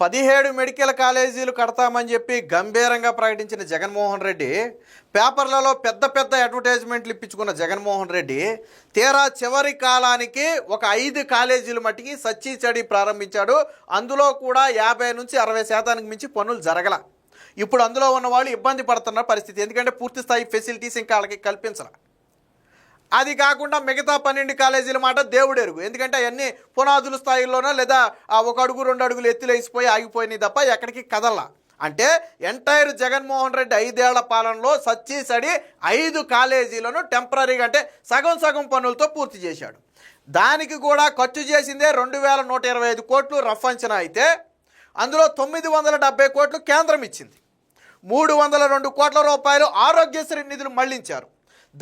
పదిహేడు మెడికల్ కాలేజీలు కడతామని చెప్పి గంభీరంగా ప్రకటించిన జగన్మోహన్ రెడ్డి పేపర్లలో పెద్ద పెద్ద అడ్వర్టైజ్మెంట్లు ఇప్పించుకున్న జగన్మోహన్ రెడ్డి తీరా చివరి కాలానికి ఒక ఐదు కాలేజీలు మట్టికి సచ్చి చడి ప్రారంభించాడు. అందులో కూడా యాభై నుంచి అరవై శాతానికి మించి పనులు జరగల. ఇప్పుడు అందులో ఉన్న వాళ్ళు ఇబ్బంది పడుతున్న పరిస్థితి. ఎందుకంటే పూర్తి స్థాయి ఫెసిలిటీస్ ఇంకా వాళ్ళకి కల్పించరా అది కాకుండా మిగతా పన్నెండు కాలేజీల మాట దేవుడెరుగు ఎందుకంటే అవన్నీ పునాదుల స్థాయిలోనో లేదా ఆ ఒక అడుగు రెండు అడుగులు ఎత్తులేసిపోయి ఆగిపోయినాయి తప్ప ఎక్కడికి కదలా. అంటే ఎంటైర్ జగన్మోహన్ రెడ్డి ఐదేళ్ళ పాలనలో సచ్చి సడి ఐదు కాలేజీలను టెంపరీగా అంటే సగం సగం పనులతో పూర్తి చేశాడు. దానికి కూడా ఖర్చు చేసిందే రెండు వేల నూట ఇరవై ఐదు కోట్లు రఫ్ అంచనా అయితే అందులో తొమ్మిది వందల డెబ్బై కోట్లు కేంద్రం ఇచ్చింది. మూడు వందల రెండు కోట్ల రూపాయలు ఆరోగ్యశ్రీ నిధులు మళ్ళించారు.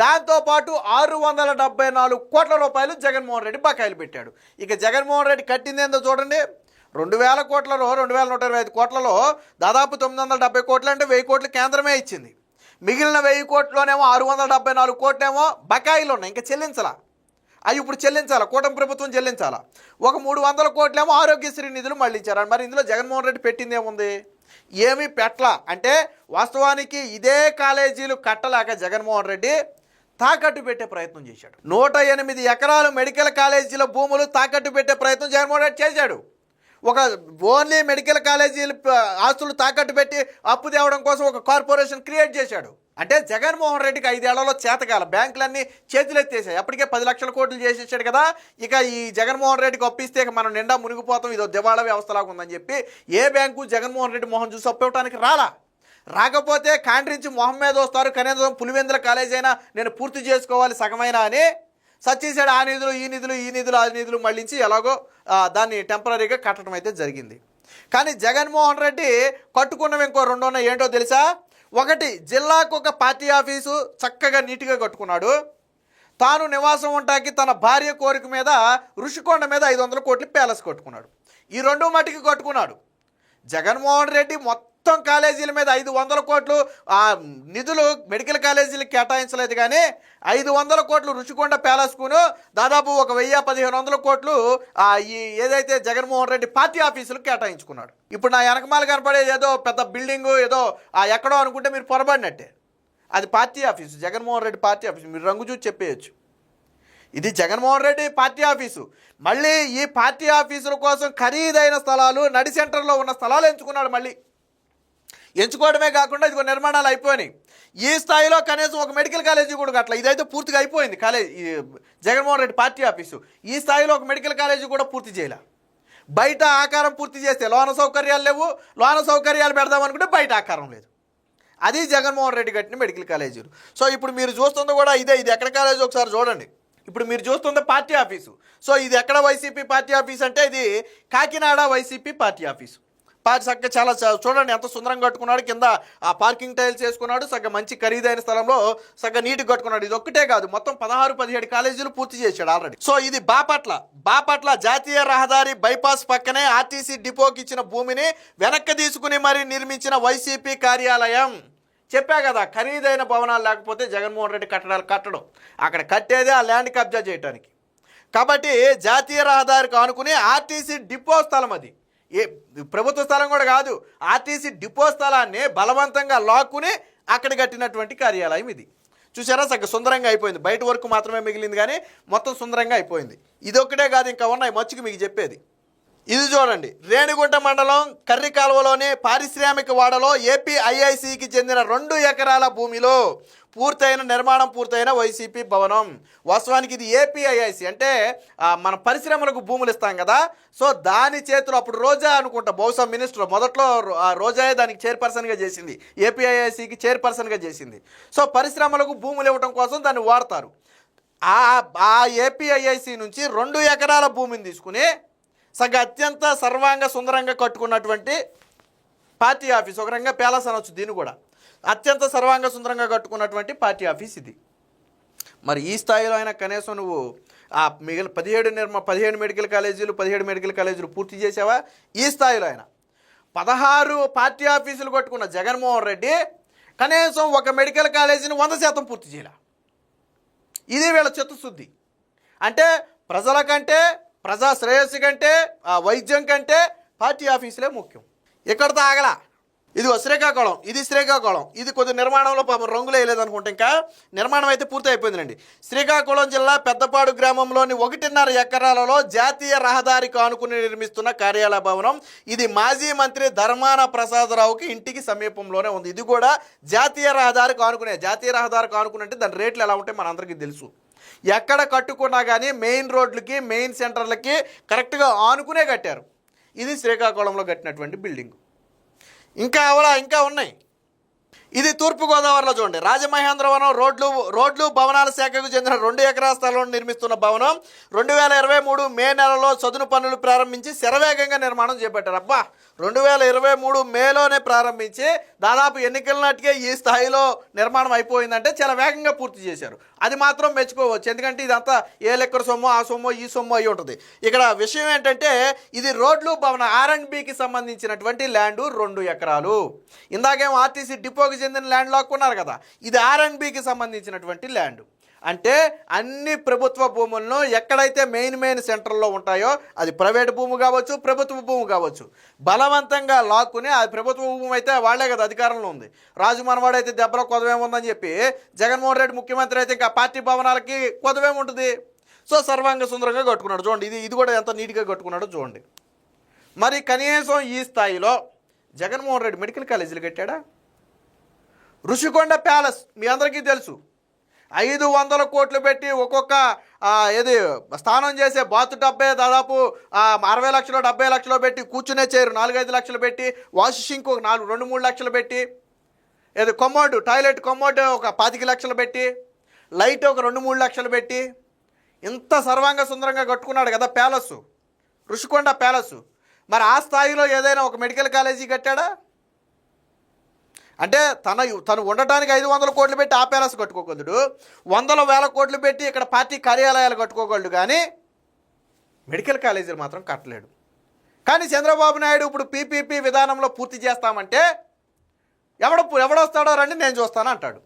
దాంతోపాటు ఆరు వందల డెబ్బై నాలుగు కోట్ల రూపాయలు జగన్మోహన్ రెడ్డి బకాయిలు పెట్టాడు. ఇక జగన్మోహన్ రెడ్డి కట్టిందేందో చూడండి. రెండు వేల కోట్లలో రెండు వేల నూట ఇరవై ఐదు కోట్లలో దాదాపు తొమ్మిది వందల డెబ్బై కోట్లు అంటే వెయ్యి కోట్లు కేంద్రమే ఇచ్చింది. మిగిలిన వెయ్యి కోట్లోనేమో ఆరు వందల డెబ్బై నాలుగు కోట్లేమో బకాయిలు ఉన్నాయి ఇంకా చెల్లించాలా. అవి ఇప్పుడు చెల్లించాలా? కూటమి ప్రభుత్వం చెల్లించాలా? ఒక మూడు వందల కోట్లేమో ఆరోగ్యశ్రీ నిధులు మళ్ళించారు మరి ఇందులో జగన్మోహన్ రెడ్డి పెట్టింది ఏముంది? ఏమీ పెట్టలా? అంటే వాస్తవానికి ఇదే కాలేజీలు కట్టలేక జగన్మోహన్ రెడ్డి తాకట్టు పెట్టే ప్రయత్నం చేశాడు. నూట ఎనిమిది ఎకరాలు మెడికల్ కాలేజీల భూములు తాకట్టు పెట్టే ప్రయత్నం జగన్మోహన్ రెడ్డి చేశాడు. ఒక ఓన్లీ మెడికల్ కాలేజీలు ఆస్తులు తాకట్టు పెట్టి అప్పు తేవడం కోసం ఒక కార్పొరేషన్ క్రియేట్ చేశాడు. అంటే జగన్మోహన్ రెడ్డికి ఐదేళ్ళలో చేతకాల బ్యాంకులన్నీ చేతులెత్తేసాయి అప్పటికే పది లక్షల కోట్లు చేసేసాడు కదా. ఇక ఈ జగన్మోహన్ రెడ్డికి అప్పిస్తే ఇక మనం నిండా మునిగిపోతాం. ఇదో దివాళా వ్యవస్థలాగా ఉందని చెప్పి ఏ బ్యాంకు జగన్మోహన్ రెడ్డి మోహన్ చూసి అప్పివ్వడానికి రాలా? రాకపోతే కాండ్రించి మొహం మీద వస్తారు. కనీసం పులివెందుల కాలేజీ అయినా నేను పూర్తి చేసుకోవాలి సగమైనా అని సచ్చేసాడు ఆ నిధులు ఈ నిధులు ఈ నిధులు ఆ నిధులు మళ్ళించి ఎలాగో దాన్ని టెంపరీగా కట్టడం అయితే జరిగింది. కానీ జగన్మోహన్ రెడ్డి కట్టుకున్నవి ఇంకో రెండు ఉన్నాయి. ఏంటో తెలుసా? ఒకటి జిల్లాకు ఒక పార్టీ ఆఫీసు చక్కగా నీట్గా కట్టుకున్నాడు. తాను నివాసం ఉంటాకి తన భార్య కోరిక మీద ఋషికొండ మీద ఐదు వందల కోట్లు ప్యాలెస్ కట్టుకున్నాడు. ఈ రెండు మటుకి కట్టుకున్నాడు. జగన్మోహన్ రెడ్డి మొత్తం మొత్తం కాలేజీల మీద ఐదు వందల కోట్లు ఆ నిధులు మెడికల్ కాలేజీలకు కేటాయించలేదు కానీ ఐదు వందల కోట్లు రుచికొండ ప్యాలెస్కును దాదాపు ఒక వెయ్యి పదిహేను వందల కోట్లు ఆ ఈ ఏదైతే జగన్మోహన్ రెడ్డి పార్టీ ఆఫీసులకు కేటాయించుకున్నాడు. ఇప్పుడు నా వెనకమాల కనపడేది ఏదో పెద్ద బిల్డింగు ఏదో ఆ ఎక్కడో అనుకుంటే మీరు పొరబడినట్టే. అది party office Jaganmohan Reddy party office. మీరు రంగు చూసి చెప్పేయచ్చు. ఇది జగన్మోహన్ రెడ్డి పార్టీ ఆఫీసు. మళ్ళీ ఈ పార్టీ ఆఫీసుల కోసం ఖరీదైన స్థలాలు నడి సెంటర్లో ఉన్న స్థలాలు ఎంచుకున్నాడు మళ్ళీ. ఎంచుకోవడమే కాకుండా ఇదిగో నిర్మాణాలు అయిపోయినాయి. ఈ స్థాయిలో కనీసం ఒక మెడికల్ కాలేజీ కూడా అట్లా ఇదైతే పూర్తిగా అయిపోయింది. College Jaganmohan Reddy party office. ఈ స్థాయిలో ఒక మెడికల్ కాలేజీ కూడా పూర్తి చేయలే. బయట ఆకారం పూర్తి చేస్తే లోన సౌకర్యాలు లేవు. లోన సౌకర్యాలు పెడదాం అనుకుంటే బయట ఆకారం లేదు. అది జగన్మోహన్ రెడ్డి కట్టిన మెడికల్ కాలేజీలు. సో ఇప్పుడు మీరు చూస్తుంది కూడా ఇదే. ఇది ఎక్కడ కాలేజీ ఒకసారి చూడండి. ఇప్పుడు మీరు చూస్తుంది పార్టీ ఆఫీసు. సో ఇది ఎక్కడ వైసీపీ పార్టీ ఆఫీస్ అంటే ఇది Kakinada YCP party office. Park చక్కగా చాలా చూడండి ఎంత సుందరంగా కట్టుకున్నాడు. కింద ఆ పార్కింగ్ టైల్స్ వేసుకున్నాడు. సగ్గ మంచి ఖరీదైన స్థలంలో సగ్గ నీటికి కట్టుకున్నాడు. ఇది ఒక్కటే కాదు మొత్తం పదహారు పదిహేడు కాలేజీలు పూర్తి చేశాడు ఆల్రెడీ సో ఇది బాపట్ల బాపట్ల జాతీయ రహదారి బైపాస్ పక్కనే ఆర్టీసీ డిపోకి ఇచ్చిన భూమిని వెనక్కి తీసుకుని మరీ నిర్మించిన వైసీపీ కార్యాలయం. చెప్పా కదా ఖరీదైన భవనాలు లేకపోతే జగన్మోహన్ రెడ్డి కట్టడాలు కట్టడం. అక్కడ కట్టేదే ఆ ల్యాండ్ కబ్జా చేయడానికి కాబట్టి జాతీయ రహదారికి ఆనుకుని ఆర్టీసీ డిపో స్థలం అది. ఏ ప్రభుత్వ స్థలం కూడా కాదు ఆర్టీసీ డిపో స్థలాన్ని బలవంతంగా లాక్కుని అక్కడ కట్టినటువంటి కార్యాలయం ఇది. చూసారా సగ సుందరంగా అయిపోయింది. బయట వరకు మాత్రమే మిగిలింది కానీ మొత్తం సుందరంగా అయిపోయింది. ఇదొక్కటే కాదు ఇంకా ఉన్నాయి. మచ్చుకు మీకు చెప్పేది. ఇది చూడండి. రేణిగుంట మండలం కర్రికాల్వలోని పారిశ్రామిక వాడలో ఏపీ ఐఐసికి చెందిన రెండు ఎకరాల భూమిలో పూర్తయిన నిర్మాణం పూర్తయిన వైసీపీ భవనం. వాస్తవానికి ఇది ఏపీఐఐసి. అంటే మన పరిశ్రమలకు భూములు ఇస్తాం కదా. సో దాని చేతులు అప్పుడు రోజా అనుకుంటా బహుశా మినిస్టర్ మొదట్లో రోజాయే దానికి చైర్పర్సన్గా చేసింది. ఏపీఐఐసికి చైర్పర్సన్గా చేసింది. సో పరిశ్రమలకు భూములు ఇవ్వడం కోసం దాన్ని వాడతారు. ఆ ఆ ఏపీఐఐసి నుంచి రెండు ఎకరాల భూమిని తీసుకుని సగ అత్యంత సర్వాంగ సుందరంగా కట్టుకున్నటువంటి పార్టీ ఆఫీస్ ఒక రంగా ప్యాలెస్ అనొచ్చు దీన్ని కూడా. అత్యంత సర్వాంగ సుందరంగా కట్టుకున్నటువంటి పార్టీ ఆఫీస్ ఇది. మరి ఈ స్థాయిలో అయినా కనీసం నువ్వు ఆ మిగిలిన పదిహేడు నిర్మ పదిహేడు మెడికల్ కాలేజీలు పదిహేడు మెడికల్ కాలేజీలు పూర్తి చేసావా? ఈ స్థాయిలో అయినా. పదహారు పార్టీ ఆఫీసులు కట్టుకున్న జగన్మోహన్ రెడ్డి కనీసం ఒక మెడికల్ కాలేజీని వంద శాతం పూర్తి చేయలే. ఇది వీళ్ళ చిత్తశుద్ధి అంటే ప్రజల కంటే ప్రజా శ్రేయస్సు కంటే ఆ వైద్యం కంటే పార్టీ ఆఫీసులే ముఖ్యం. ఎక్కడితో ఆగలా. ఇది శ్రీకాకుళం ఇది శ్రీకాకుళం ఇది కొద్ది నిర్మాణంలో పాపం రంగులు వేయలేదనుకుంటే ఇంకా నిర్మాణం అయితే పూర్తి అయిపోయిందండి శ్రీకాకుళం జిల్లా పెద్దపాడు గ్రామంలోని ఒకటిన్నర ఎకరాలలో జాతీయ రహదారికి ఆనుకుని నిర్మిస్తున్న కార్యాలయ భవనం ఇది మాజీ మంత్రి ధర్మాన ప్రసాదరావుకి ఇంటికి సమీపంలోనే ఉంది. ఇది కూడా జాతీయ రహదారికి ఆనుకునే జాతీయ రహదారికి ఆనుకుని అంటే దాని రేట్లు ఎలా ఉంటాయి మనందరికీ తెలుసు. ఎక్కడ కట్టుకున్నా కానీ మెయిన్ రోడ్లకి మెయిన్ సెంటర్లకి కరెక్ట్గా ఆనుకునే కట్టారు. ఇది శ్రీకాకుళంలో కట్టినటువంటి బిల్డింగ్. ఇంకా అవలా ఇంకా ఉన్నాయి? ఇది తూర్పుగోదావరిలో చూడండి. రాజమహేంద్రవరం రోడ్లు రోడ్లు భవనాల శాఖకు చెందిన రెండు ఎకరాల స్థలంలో నిర్మిస్తున్న భవనం రెండు వేల ఇరవై మూడు మే నెలలో చదును పనులు ప్రారంభించి శరవేగంగా నిర్మాణం చేపట్టారు. అబ్బా! రెండు వేల ఇరవై మూడు మేలోనే ప్రారంభించి దాదాపు ఎన్నికల నాటికే ఈ స్థాయిలో నిర్మాణం అయిపోయిందంటే చాలా వేగంగా పూర్తి చేశారు. అది మాత్రం మెచ్చుకోవచ్చు. ఎందుకంటే ఇదంతా ఏ లెక్కర సొమ్ము ఆ సొమ్ము ఈ సొమ్ము అయి ఉంటుంది. ఇక్కడ విషయం ఏంటంటే ఇది రోడ్లు భవన ఆర్ అండ్ బికి సంబంధించినటువంటి ల్యాండ్ రెండు ఎకరాలు. ఇందాకేమో ఆర్టీసీ డిపోకి చెందిన ల్యాండ్ లాక్కున్నారు కదా. ఇది ఆర్ సంబంధించినటువంటి ల్యాండ్. అంటే అన్ని ప్రభుత్వ భూములను ఎక్కడైతే మెయిన్ మెయిన్ సెంటర్లో ఉంటాయో అది ప్రైవేట్ భూమి కావచ్చు ప్రభుత్వ భూమి కావచ్చు. బలవంతంగా లాక్కుని అది ప్రభుత్వ భూమి అయితే వాళ్ళే కదా అధికారంలో ఉంది. రాజు మనవాడు అయితే దెబ్బలో కొదవేముందని చెప్పి జగన్మోహన్ రెడ్డి ముఖ్యమంత్రి అయితే ఇంకా పార్టీ భవనాలకి కొదవేముంటుంది సో సర్వాంగ సుందరంగా కట్టుకున్నాడు. చూడండి ఇది ఇది కూడా ఎంత నీట్గా కట్టుకున్నాడో చూడండి. మరి కనీసం ఈ స్థాయిలో జగన్మోహన్ రెడ్డి మెడికల్ కాలేజీలు కట్టాడా? ఋషికొండ ప్యాలెస్ మీ అందరికీ తెలుసు. ఐదు వందల కోట్లు పెట్టి ఒక్కొక్క ఏది స్నానం చేసే బాత్ డబ్బే దాదాపు అరవై లక్షలు డెబ్బై లక్షలు పెట్టి కూర్చునే చేరు నాలుగైదు లక్షలు పెట్టి వాషింగ్ ఒక నాలుగు రెండు మూడు లక్షలు పెట్టి ఏది కొమ్మోడ్ టాయిలెట్ కొమ్మోడ్ ఒక పాతిక లక్షలు పెట్టి లైట్ ఒక రెండు మూడు లక్షలు పెట్టి ఇంత సర్వాంగ సుందరంగా కట్టుకున్నాడు కదా ప్యాలెస్ ఋషికొండ ప్యాలెస్. మరి ఆ స్థాయిలో ఏదైనా ఒక మెడికల్ కాలేజీ కట్టాడా? అంటే తన తను ఉండటానికి ఐదు వందల కోట్లు పెట్టి ఆ ప్యాలెస్ కట్టుకోగలడు వందల వేల కోట్లు పెట్టి ఇక్కడ పార్టీ కార్యాలయాలు కట్టుకోగలడు కానీ మెడికల్ కాలేజీలు మాత్రం కట్టలేడు. కానీ చంద్రబాబు నాయుడు ఇప్పుడు పీపీపీ విధానంలో పూర్తి చేస్తామంటే ఎవడ ఎవడొస్తాడో రండి నేను చూస్తాను అంటాడు.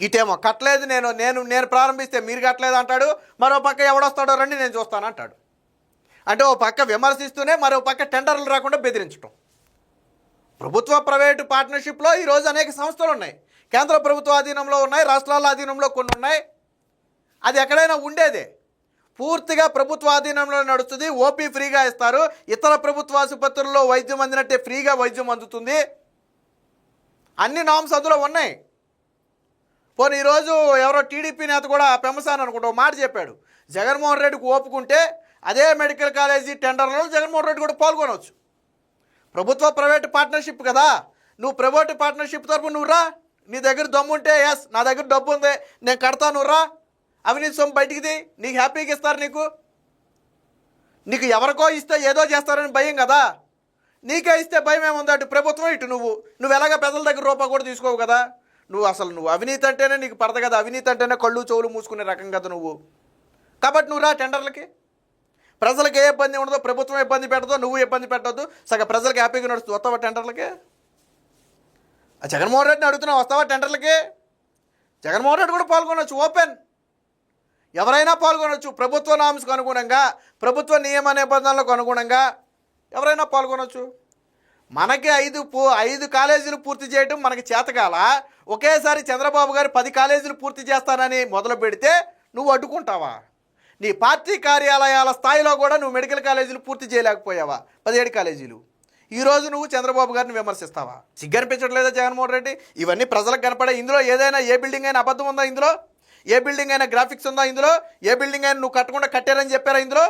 ఇటేమో కట్టలేదు నేను నేను నేను ప్రారంభిస్తే మీరు కట్టలేదు అంటాడు. మరో పక్క ఎవడొస్తాడో రండి నేను చూస్తాను అంటాడు. అంటే ఓ పక్క విమర్శిస్తూనే మరో పక్క టెండర్లు రాకుండా బెదిరించడం ప్రభుత్వ ప్రైవేటు పార్ట్నర్షిప్లో ఈరోజు అనేక సంస్థలు ఉన్నాయి కేంద్ర ప్రభుత్వ ఆధీనంలో ఉన్నాయి రాష్ట్రాల ఆధీనంలో కొన్ని ఉన్నాయి అది ఎక్కడైనా ఉండేదే. పూర్తిగా ప్రభుత్వ ఆధీనంలో నడుస్తుంది ఓపీ ఫ్రీగా ఇస్తారు. ఇతర ప్రభుత్వ ఆసుపత్రుల్లో వైద్యం అందినట్టే ఫ్రీగా వైద్యం అందుతుంది. అన్ని నామ్స్ అందులో ఉన్నాయి. పోనీ ఈరోజు ఎవరో టీడీపీ నేత కూడా పెమసాన్ అనుకుంటా మాట చెప్పాడు. జగన్మోహన్ రెడ్డికి ఒప్పుకుంటే అదే మెడికల్ కాలేజీ టెండర్లలో జగన్మోహన్ రెడ్డి కూడా పాల్గొనవచ్చు. ప్రభుత్వ ప్రైవేట్ పార్ట్నర్షిప్ కదా. నువ్వు ప్రైవేట్ పార్ట్నర్షిప్ తరపు నువ్వు రా. నీ దగ్గర దమ్ము ఉంటే ఎస్ నా దగ్గర డబ్బు ఉంది నేను కడతాను రా. అవినీతి సొమ్ము బయటికిది నీకు హ్యాపీగా ఇస్తారు నీకు. నీకు ఎవరికో ఇస్తే ఏదో చేస్తారని భయం కదా. నీకే ఇస్తే భయం ఏముంది? అటు ప్రభుత్వం ఇటు నువ్వు. నువ్వు ఎలాగ పెద్దల దగ్గర రూపాయి కూడా తీసుకోవు కదా. నువ్వు అసలు నువ్వు అవినీతి అంటేనే నీకు పడదు కదా. అవినీతి అంటేనే కళ్ళు చెవులు మూసుకునే రకం కదా నువ్వు. కాబట్టి నువ్వు రా టెండర్లకి. ప్రజలకు ఏ ఇబ్బంది ఉండదో ప్రభుత్వం ఇబ్బంది పెట్టదో నువ్వు ఇబ్బంది పెట్టద్దు. సగ ప్రజలకు హ్యాపీగా నడుస్తూ వస్తావా టెండర్లకి? ఆ జగన్మోహన్ రెడ్డిని అడుగుతున్నావు వస్తావా టెండర్లకి? జగన్మోహన్ రెడ్డి కూడా పాల్గొనవచ్చు ఓపెన్. ఎవరైనా పాల్గొనవచ్చు ప్రభుత్వ నామ్స్కు అనుగుణంగా ప్రభుత్వ నియమ నిబంధనలకు అనుగుణంగా ఎవరైనా పాల్గొనవచ్చు మనకి ఐదు పూ ఐదు కాలేజీలు పూర్తి చేయడం మనకి చేతకాల ఒకేసారి చంద్రబాబు గారు పది కాలేజీలు పూర్తి చేస్తానని మొదలు పెడితే నువ్వు అడ్డుకుంటావా? నీ పార్టీ కార్యాలయాల స్థాయిలో కూడా నువ్వు మెడికల్ కాలేజీలు పూర్తి చేయలేకపోయావా? పదిహేడు కాలేజీలు. ఈ రోజు నువ్వు చంద్రబాబు గారిని విమర్శిస్తావా? సిగ్గనిపించట్లేదా జగన్మోహన్ రెడ్డి? ఇవన్నీ ప్రజలకు కనపడే ఇందులో ఏదైనా ఏ బిల్డింగ్ అయినా అబద్ధం ఉందా ఇందులో? ఏ బిల్డింగ్ అయినా గ్రాఫిక్స్ ఉందా ఇందులో? ఏ బిల్డింగ్ అయినా నువ్వు కట్టకుండా కట్టారని చెప్పారా ఇందులో?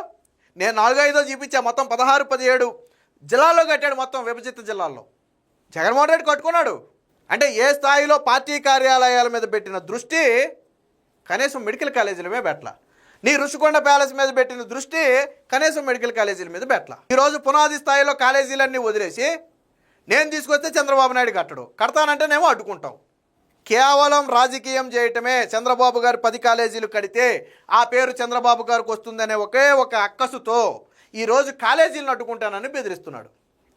నేను నాలుగో ఐదో చూపించా మొత్తం పదహారు పదిహేడు జిల్లాల్లో కట్టాడు మొత్తం విభజిత జిల్లాల్లో. జగన్మోహన్ రెడ్డి కట్టుకున్నాడు. అంటే ఏ స్థాయిలో పార్టీ కార్యాలయాల మీద పెట్టిన దృష్టి కనీసం మెడికల్ కాలేజీల మీద పెట్టల? నీ రుషికొండ ప్యాలెస్ మీద పెట్టిన దృష్టి కనీసం మెడికల్ కాలేజీల మీద పెట్టాల. ఈరోజు పునాది స్థాయిలో కాలేజీలన్నీ వదిలేసి నేను తీసుకొస్తే చంద్రబాబు నాయుడు కట్టడు. కడతానంటేనేమో అడ్డుకుంటావు. కేవలం రాజకీయం చేయటమే చంద్రబాబు గారు పది కాలేజీలు కడితే ఆ పేరు చంద్రబాబు గారికి వస్తుందనే ఒకే ఒక అక్కసుతో ఈరోజు కాలేజీలను అడ్డుకుంటానని బెదిరిస్తున్నాడు.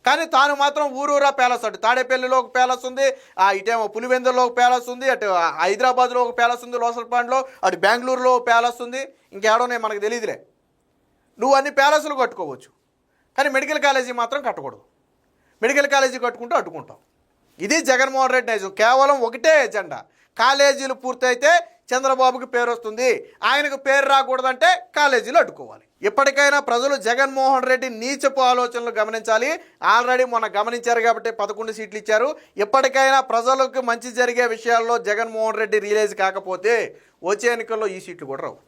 కానీ తాను మాత్రం ఊరూరా ప్యాలెస్ అటు తాడేపల్లిలో ఒక ప్యాలెస్ ఉంది ఆ ఇటేమో పులివెందులో ఒక ప్యాలెస్ ఉంది అటు హైదరాబాద్లో ఒక ప్యాలెస్ ఉంది లోసల్పాండ్లో అటు బెంగళూరులో ఒక ప్యాలెస్ ఉంది ఇంకేడోనే మనకు తెలియదులే. నువ్వు అన్ని ప్యాలెస్లు కట్టుకోవచ్చు కానీ మెడికల్ కాలేజీ మాత్రం కట్టకూడదు. మెడికల్ కాలేజీ కట్టుకుంటూ అడ్డుకుంటాం. ఇది జగన్మోహన్ రెడ్డి నైజం. కేవలం ఒకటే ఎజెండా. కాలేజీలు పూర్తయితే చంద్రబాబుకి పేరు వస్తుంది ఆయనకు పేరు రాకూడదంటే కాలేజీలు అడ్డుకోవాలి. ఇప్పటికైనా ప్రజలు జగన్మోహన్ రెడ్డి నీచపు ఆలోచనలు గమనించాలి. ఆల్రెడీ మొన్న గమనించారు కాబట్టి పదకొండు సీట్లు ఇచ్చారు. ఇప్పటికైనా ప్రజలకు మంచి జరిగే విషయాల్లో జగన్మోహన్ రెడ్డి రిలీజ్ కాకపోతే వచ్చే ఎన్నికల్లో ఈ సీట్లు కూడా రావు.